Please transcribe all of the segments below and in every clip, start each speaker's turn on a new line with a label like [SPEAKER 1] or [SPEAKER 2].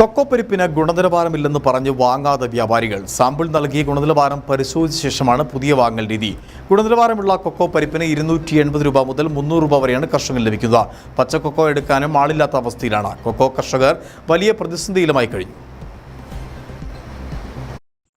[SPEAKER 1] Cocoa പരിപ്പിന് ഗുണനിലവാരമില്ലെന്ന് പറഞ്ഞ് വാങ്ങാതെ വ്യാപാരികൾ സാമ്പിൾ നൽകി ഗുണനിലവാരം പരിശോധിച്ച ശേഷമാണ് പുതിയ വാങ്ങൽ രീതി. ഗുണനിലവാരമുള്ള കൊക്കോ പരിപ്പിന് ഇരുന്നൂറ്റി എൺപത് രൂപ മുതൽ മുന്നൂറ് രൂപ വരെയാണ് കർഷകന് ലഭിക്കുക. പച്ച കൊക്കോ എടുക്കാനും ആളില്ലാത്ത അവസ്ഥയിലാണ്. കൊക്കോ കർഷകർ വലിയ പ്രതിസന്ധിയിലുമായി കഴിഞ്ഞു.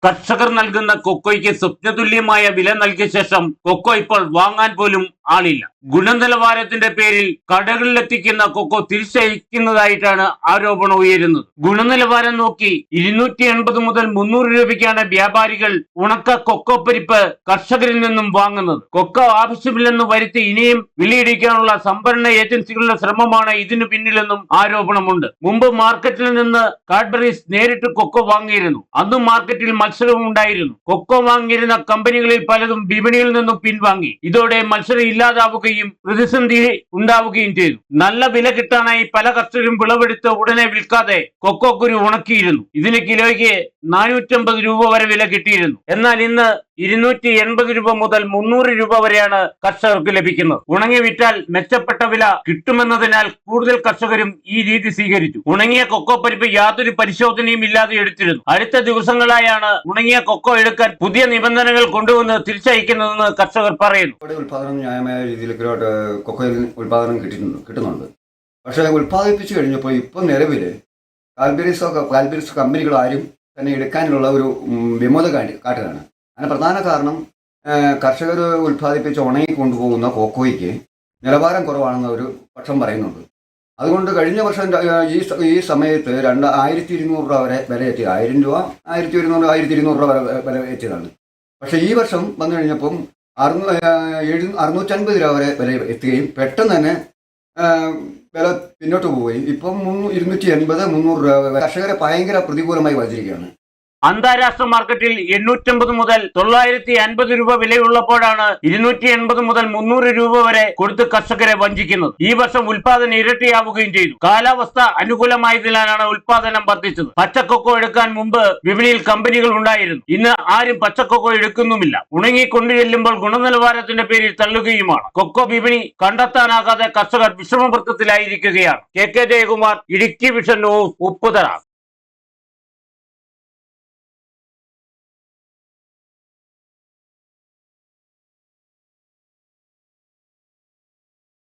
[SPEAKER 2] കർഷകർ നൽകുന്ന കൊക്കോയ്ക്ക് സ്വപ്നതുല്യമായ വില നൽകിയ ശേഷം കൊക്കോ ഇപ്പോൾ വാങ്ങാൻ പോലും ആളില്ല. ഗുണനിലവാരത്തിന്റെ പേരിൽ കടകളിലെത്തിക്കുന്ന കൊക്കോ തിരിച്ചയക്കുന്നതായിട്ടാണ് ആരോപണം ഉയരുന്നത്. ഗുണനിലവാരം നോക്കി ഇരുന്നൂറ്റി എൺപത് മുതൽ മുന്നൂറ് രൂപയ്ക്കാണ് വ്യാപാരികൾ ഉണക്ക കൊക്കോ പരിപ്പ് കർഷകരിൽ നിന്നും വാങ്ങുന്നത്. കൊക്കോ ആവശ്യമില്ലെന്ന് വരുത്തി ഇനിയും വിലയിടിക്കാനുള്ള സംഭരണ ഏജൻസികളുടെ ശ്രമമാണ് ഇതിനു പിന്നിലെന്നും ആരോപണമുണ്ട്. മുമ്പ് മാർക്കറ്റിൽ നിന്ന് കാഡ്ബറീസ് നേരിട്ട് കൊക്കോ വാങ്ങിയിരുന്നു. അന്നും മാർക്കറ്റിൽ മത്സരവും ഉണ്ടായിരുന്നു കൊക്കോ വാങ്ങിയിരുന്ന കമ്പനികളിൽ പലതും വിപണിയിൽ നിന്നും പിൻവാങ്ങി. ഇതോടെ മത്സരം ഇല്ലാതാവുകയും പ്രതിസന്ധി ഉണ്ടാവുകയും ചെയ്തു. നല്ല വില കിട്ടാനായി പല കർഷകരും വിളവെടുത്ത് ഉടനെ വിൽക്കാതെ കൊക്കോ കുരു ഉണക്കിയിരുന്നു. ഇതിന് കിലോയ്ക്ക് നാനൂറ്റമ്പത് രൂപ വരെ വില കിട്ടിയിരുന്നു. എന്നാൽ ഇന്ന് ഇരുന്നൂറ്റി എൺപത് രൂപ മുതൽ മുന്നൂറ് രൂപ വരെയാണ് കർഷകർക്ക് ലഭിക്കുന്നത്. ഉണങ്ങി വിറ്റാൽ മെച്ചപ്പെട്ട വില കിട്ടുമെന്നതിനാൽ കൂടുതൽ കർഷകരും ഈ രീതി സ്വീകരിച്ചു. ഉണങ്ങിയ കൊക്കോ പരിപ്പ് യാതൊരു പരിശോധനയും ഇല്ലാതെ എടുത്തിരുന്നു. അടുത്ത ദിവസങ്ങളായാണ് ഉണങ്ങിയ കൊക്കോ എടുക്കാൻ പുതിയ നിബന്ധനകൾ കൊണ്ടുവന്ന് തിരിച്ചയക്കുന്നതെന്ന് കർഷകർ പറയുന്നു.
[SPEAKER 3] ഉൽപാദനം ന്യായമായ രീതിയിൽ കൊക്കോയിൽ ഉൽപാദനം കിട്ടുന്നുണ്ട്. പക്ഷേ ഉൽപ്പാദിപ്പിച്ചു കഴിഞ്ഞപ്പോൾ ഇപ്പം നിലവിൽ കാൽബരീസോ കാൽബരീസ് കമ്പനികൾ ആരും തന്നെ എടുക്കാനുള്ള ഒരു വിമത കാട്ടുകയാണ്. അതിന് പ്രധാന കാരണം കർഷകർ ഉൽപ്പാദിപ്പിച്ച് ഉണങ്ങി കൊണ്ടുപോകുന്ന കോക്കോയ്ക്ക് നിലവാരം കുറവാണെന്ന് ഒരു പക്ഷം പറയുന്നുണ്ട്. അതുകൊണ്ട് കഴിഞ്ഞ വർഷം ഈ ഈ സമയത്ത് രണ്ട് ആയിരത്തി ഇരുന്നൂറ് രൂപ വരെ വില എത്തി ആയിരം രൂപ ആയിരത്തി ഒരുന്നൂറ് ആയിരത്തി ഇരുന്നൂറ് രൂപ വരെ വില എത്തിയതാണ്. പക്ഷേ ഈ വർഷം വന്നു കഴിഞ്ഞപ്പം അറുന്നൂ എഴു അറുന്നൂറ്റൻപത് രൂപ വരെ വില എത്തുകയും പെട്ടെന്ന് തന്നെ വില പിന്നോട്ട് പോവുകയും. ഇപ്പം മുന്നൂ ഇരുന്നൂറ്റി എൺപത് മുന്നൂറ് രൂപ കർഷകരെ ഭയങ്കര പ്രതികൂലമായി ബാധിച്ചിരിക്കുകയാണ്
[SPEAKER 2] അന്താരാഷ്ട്ര മാർക്കറ്റിൽ എണ്ണൂറ്റമ്പത് മുതൽ തൊള്ളായിരത്തി അൻപത് രൂപ വിലയുള്ളപ്പോഴാണ് ഇരുന്നൂറ്റി എൺപത് മുതൽ മുന്നൂറ് രൂപ വരെ കൊടുത്ത് കർഷകരെ വഞ്ചിക്കുന്നത്. ഈ വർഷം ഉൽപാദനം ഇരട്ടിയാവുകയും ചെയ്തു. കാലാവസ്ഥ അനുകൂലമായതിനാലാണ് ഉൽപാദനം വർദ്ധിച്ചത്. പച്ചക്കൊക്കോ എടുക്കാൻ മുമ്പ് വിപണിയിൽ കമ്പനികൾ ഉണ്ടായിരുന്നു. ഇന്ന് ആരും പച്ചക്കൊക്കോ എടുക്കുന്നുമില്ല. ഉണങ്ങി കൊണ്ടുചെല്ലുമ്പോൾ ഗുണനിലവാരത്തിന്റെ പേരിൽ തള്ളുകയുമാണ്. കൊക്കോ വിപണി കണ്ടെത്താനാകാതെ കർഷകർ വിഷമവൃത്തത്തിലായിരിക്കുകയാണ്. K K Jayakumar Idukki vision news Upputhara.